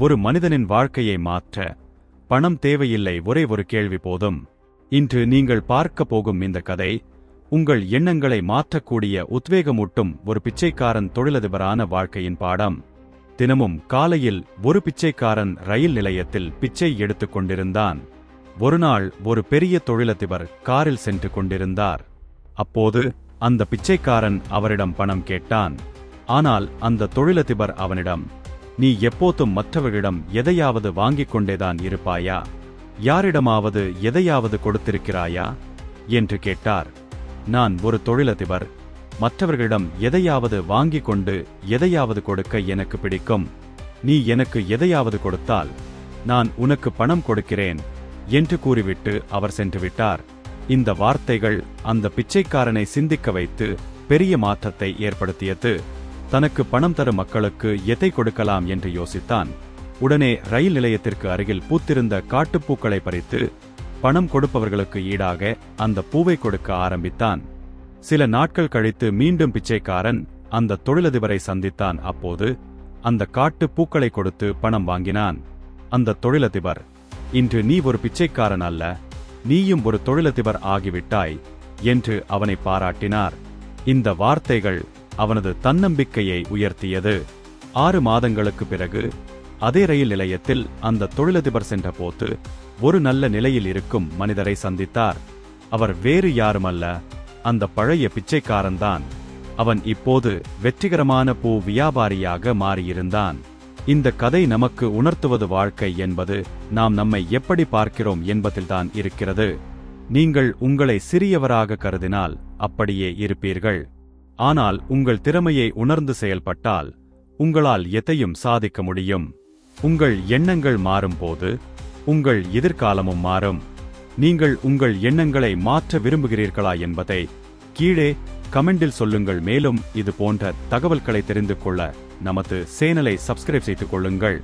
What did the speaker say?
ஒரு மனிதனின் வாழ்க்கையை மாற்ற பணம் தேவையில்லை ஒரே ஒரு கேள்வி போதும். இன்று நீங்கள் பார்க்க போகும் இந்த கதை உங்கள் எண்ணங்களை மாற்றக்கூடிய உத்வேகமூட்டும் ஒரு பிச்சைக்காரன் தொழிலதிபரான வாழ்க்கையின் பாடம். தினமும் காலையில் ஒரு பிச்சைக்காரன் ரயில் நிலையத்தில் பிச்சை எடுத்துக் கொண்டிருந்தான். ஒருநாள் ஒரு பெரிய தொழிலதிபர் காரில் சென்று கொண்டிருந்தார். அப்போது அந்த பிச்சைக்காரன் அவரிடம் பணம் கேட்டான். ஆனால் அந்த தொழிலதிபர் அவனிடம் நீ எப்போதும் மற்றவர்களிடம் எதையாவது வாங்கிக் கொண்டேதான் இருப்பாயா? யாரிடமாவது எதையாவது கொடுத்திருக்கிறாயா? என்று கேட்டார். நான் ஒரு தொழிலதிபர். மற்றவர்களிடம் எதையாவது வாங்கிக் கொண்டு எதையாவது கொடுக்க எனக்கு பிடிக்கும். நீ எனக்கு எதையாவது கொடுத்தால் நான் உனக்கு பணம் கொடுக்கிறேன் என்று கூறிவிட்டு அவர் சென்று விட்டார். இந்த வார்த்தைகள் அந்த பிச்சைக்காரனை சிந்திக்க வைத்து பெரிய மாற்றத்தை ஏற்படுத்தியது. தனக்கு பணம் தரும் மக்களுக்கு எதை கொடுக்கலாம் என்று யோசித்தான். உடனே ரயில் நிலையத்திற்கு அருகில் பூத்திருந்த காட்டுப்பூக்களை பறித்து பணம் கொடுப்பவர்களுக்கு ஈடாக அந்த பூவை கொடுக்க ஆரம்பித்தான். சில நாட்கள் கழித்து மீண்டும் பிச்சைக்காரன் அந்த தொழிலதிபரை சந்தித்தான். அப்போது அந்த காட்டு பூக்களை கொடுத்து பணம் வாங்கினான். அந்த தொழிலதிபர் இன்று நீ ஒரு பிச்சைக்காரன் அல்ல நீயும் ஒரு தொழிலதிபர் ஆகிவிட்டாய் என்று அவனை பாராட்டினார். இந்த வார்த்தைகள் அவனது தன்னம்பிக்கையை உயர்த்தியது. ஆறு மாதங்களுக்கு பிறகு அதே ரயில் நிலையத்தில் அந்த தொழிலதிபர் சென்றபோது ஒரு நல்ல நிலையில் இருக்கும் மனிதரை சந்தித்தார். அவர் வேறு யாருமல்ல அந்த பழைய பிச்சைக்காரன்தான். அவன் இப்போது வெற்றிகரமான பூ வியாபாரியாக மாறியிருந்தான். இந்த கதை நமக்கு உணர்த்துவது வாழ்க்கை என்பது நாம் நம்மை எப்படி பார்க்கிறோம் என்பதில்தான் இருக்கிறது. நீங்கள் உங்களை சிறியவராக கருதினால் அப்படியே இருப்பீர்கள். ஆனால் உங்கள் திறமையை உணர்ந்து செயல்பட்டால் உங்களால் எதையும் சாதிக்க முடியும். உங்கள் எண்ணங்கள் மாறும்போது உங்கள் எதிர்காலமும் மாறும். நீங்கள் உங்கள் எண்ணங்களை மாற்ற விரும்புகிறீர்களா என்பதை கீழே கமெண்டில் சொல்லுங்கள். மேலும் இது போன்ற தகவல்களை தெரிந்து கொள்ள நமது சேனலை சப்ஸ்கிரைப் செய்து கொள்ளுங்கள்.